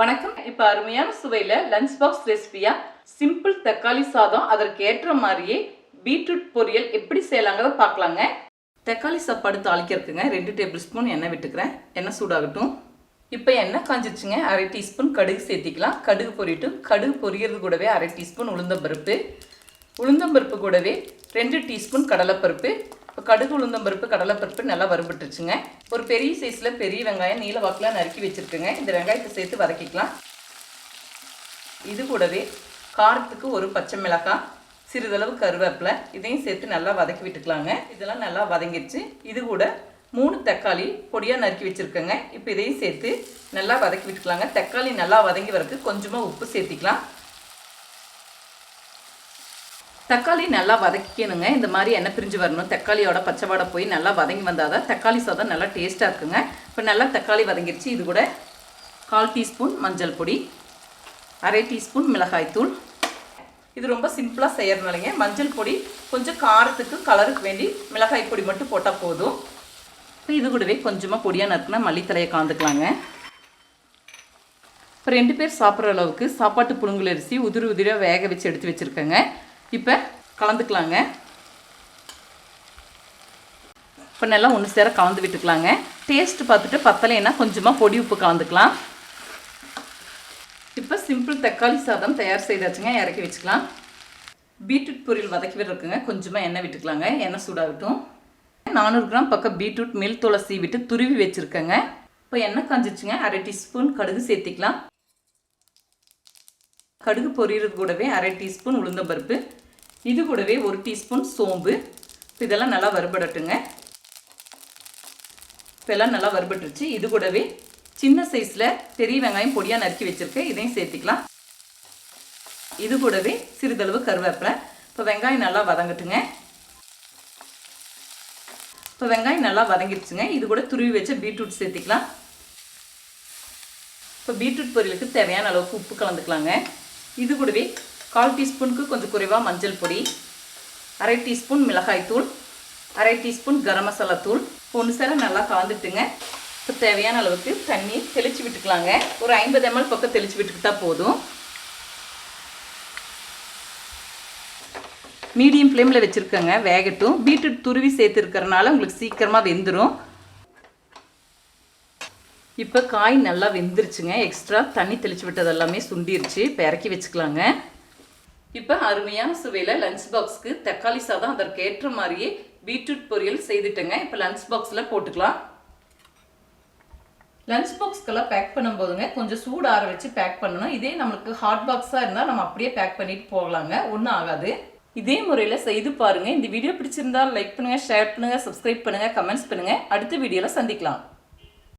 வணக்கம். இப்போ அருமையான சுவையில் லஞ்ச் பாக்ஸ் ரெசிபியாக சிம்பிள் தக்காளி சாதம் அதற்கு ஏற்ற மாதிரியே பீட்ரூட் பொரியல் எப்படி செய்யலாங்கிறத பார்க்கலாங்க. தக்காளி சாப்பாடு தாளிக்கிறதுக்குங்க ரெண்டு டேபிள் ஸ்பூன் எண்ணெய் விட்டுக்கிறேன். எண்ணெய் சூடாகட்டும். இப்போ எண்ணெய் காஞ்சிச்சுங்க அரை டீஸ்பூன் கடுகு சேர்த்திக்கலாம். கடுகு பொரிட்டு கடுகு பொரியறது கூடவே அரை டீஸ்பூன் உளுந்தம்பருப்பு. உளுந்தம்பருப்பு கூடவே ரெண்டு டீஸ்பூன் கடலைப்பருப்பு. இப்போ கடுகு உளுந்தம்பருப்பு கடலைப்பருப்பு நல்லா வறுபட்டுருச்சுங்க. ஒரு பெரிய சைஸில் பெரிய வெங்காயம் நீல வாக்கில் நறுக்கி வச்சுருக்குங்க. இந்த வெங்காயத்தை சேர்த்து வதக்கிக்கலாம். இது கூடவே காரத்துக்கு ஒரு பச்சை மிளகாய் சிறிதளவு கருவேப்பிலை இதையும் சேர்த்து நல்லா வதக்கி விட்டுக்கலாங்க. இதெல்லாம் நல்லா வதங்கிடுச்சு. இது கூட மூணு தக்காளி பொடியாக நறுக்கி வச்சுருக்கேங்க. இப்போ இதையும் சேர்த்து நல்லா வதக்கி விட்டுக்கலாங்க. தக்காளி நல்லா வதங்கி வரக்கு கொஞ்சமாக உப்பு சேர்த்திக்கலாம். தக்காளி நல்லா வதக்கிக்கணுங்க. இந்த மாதிரி எண்ணெய் பிரிஞ்சு வரணும். தக்காளியோட பச்சைவாடை போய் நல்லா வதங்கி வந்தால் தான் தக்காளி சாதம் நல்லா டேஸ்ட்டாக இருக்குங்க. இப்போ நல்லா தக்காளி வதங்கிடுச்சு இது கூட கால் டீஸ்பூன் மஞ்சள் பொடி அரை டீஸ்பூன் மிளகாய்த்தூள் இது ரொம்ப சிம்பிளாக செய்யறதுனாலங்க மஞ்சள் பொடி கொஞ்சம் காரத்துக்கு கலருக்கு வேண்டி மிளகாய் பொடி மட்டும் போட்டால் போதும். இப்போ இது கூடவே கொஞ்சமாக பொடியாக நறுக்குனா மல்லித்தலையை காந்துக்கலாங்க இப்போ ரெண்டு பேர் சாப்பிட்ற அளவுக்கு சாப்பாட்டு புழுங்கல் அரிசி உதிரி உதிரியாக வேக வச்சு எடுத்து வச்சுருக்கேங்க. இப்போ கலந்துக்கலாங்க. இப்போ நல்லா ஒன்று சேர கலந்து விட்டுக்கலாங்க. டேஸ்ட் பார்த்துட்டு பத்தலைன்னா கொஞ்சமாக பொடி உப்பு கலந்துக்கலாம். இப்போ சிம்பிள் தக்காளி சாதம் தயார் செய்தாச்சுங்க இறக்கி வச்சுக்கலாம். பீட்ரூட் பொரியல் வதக்கி விட்டுருக்குங்க கொஞ்சமாக எண்ணெய் விட்டுக்கலாங்க எண்ணெய் சூடாகட்டும். நானூறு கிராம் பக்கம் பீட்ரூட் மில் துளசி விட்டு துருவி வச்சுருக்கேங்க. இப்போ எண்ணெய் காஞ்சிச்சுங்க அரை டீஸ்பூன் கடுகு சேர்த்திக்கலாம். கடுகு பொரியறது கூடவே அரை டீஸ்பூன் உளுந்தம்பருப்பு. இது கூடவே ஒரு டீஸ்பூன் சோம்பு. இதெல்லாம் நல்லா வறுபடட்டுங்க. இப்போ எல்லாம் நல்லா வறுபட்டுருச்சு. இது கூடவே சின்ன சைஸில் பெரிய வெங்காயம் பொடியாக நறுக்கி வச்சுருக்கேன். இதையும் சேர்த்துக்கலாம். இது கூடவே சிறிதளவு கருவேப்பிலை. இப்போ வெங்காயம் நல்லா வதங்கட்டுங்க. இப்போ வெங்காயம் நல்லா வதங்கிடுச்சுங்க இது கூட துருவி வச்ச பீட்ரூட் சேர்த்துக்கலாம். இப்போ பீட்ரூட் பொரியலுக்கு தேவையான அளவுக்கு உப்பு கலந்துக்கலாங்க. இது கூடவே கால் டீஸ்பூனுக்கு கொஞ்சம் குறைவாக மஞ்சள் பொடி அரை டீஸ்பூன் மிளகாய் தூள் அரை டீஸ்பூன் கரம் மசாலா தூள். ஒன்று சேர நல்லா காந்துட்டுங்க. இப்போ தேவையான அளவுக்கு தண்ணி தெளித்து விட்டுக்கலாங்க. ஒரு ஐம்பது எம்எல் பக்கம் தெளித்து விட்டுக்கிட்டா போதும். மீடியம் ஃப்ளேமில் வச்சுருக்கேங்க வேகட்டும். பீட்ரூட் துருவி சேர்த்துருக்கறனால உங்களுக்கு சீக்கிரமாக வெந்துடும் இப்போ காய் நல்லா வெந்துருச்சுங்க. எக்ஸ்ட்ரா தண்ணி தெளித்து விட்டது எல்லாமே சுண்டிருச்சு. இப்போ இறக்கி வச்சுக்கலாங்க. இப்போ அருமையான சுவையில் லஞ்ச் பாக்ஸ்க்கு தக்காளி சாதம் அதற்கு ஏற்ற மாதிரியே பீட்ரூட் பொரியல் செய்துட்டேங்க. இப்போ லஞ்ச் பாக்ஸில் போட்டுக்கலாம். லஞ்ச் பாக்ஸ்க்கெல்லாம் பேக் பண்ணும்போதுங்க கொஞ்சம் சூடு ஆற வச்சு பேக் பண்ணணும். இதே நம்மளுக்கு ஹாட் பாக்ஸாக இருந்தால் நம்ம அப்படியே பேக் பண்ணிட்டு போகலாங்க. ஒன்றும் ஆகாது. இதே முறையில் செய்து பாருங்கள் இந்த வீடியோ பிடிச்சிருந்தால் லைக் பண்ணுங்கள் ஷேர் பண்ணுங்கள் சப்ஸ்கிரைப் பண்ணுங்கள் கமெண்ட்ஸ் பண்ணுங்கள் அடுத்த வீடியோவில் சந்திக்கலாம்.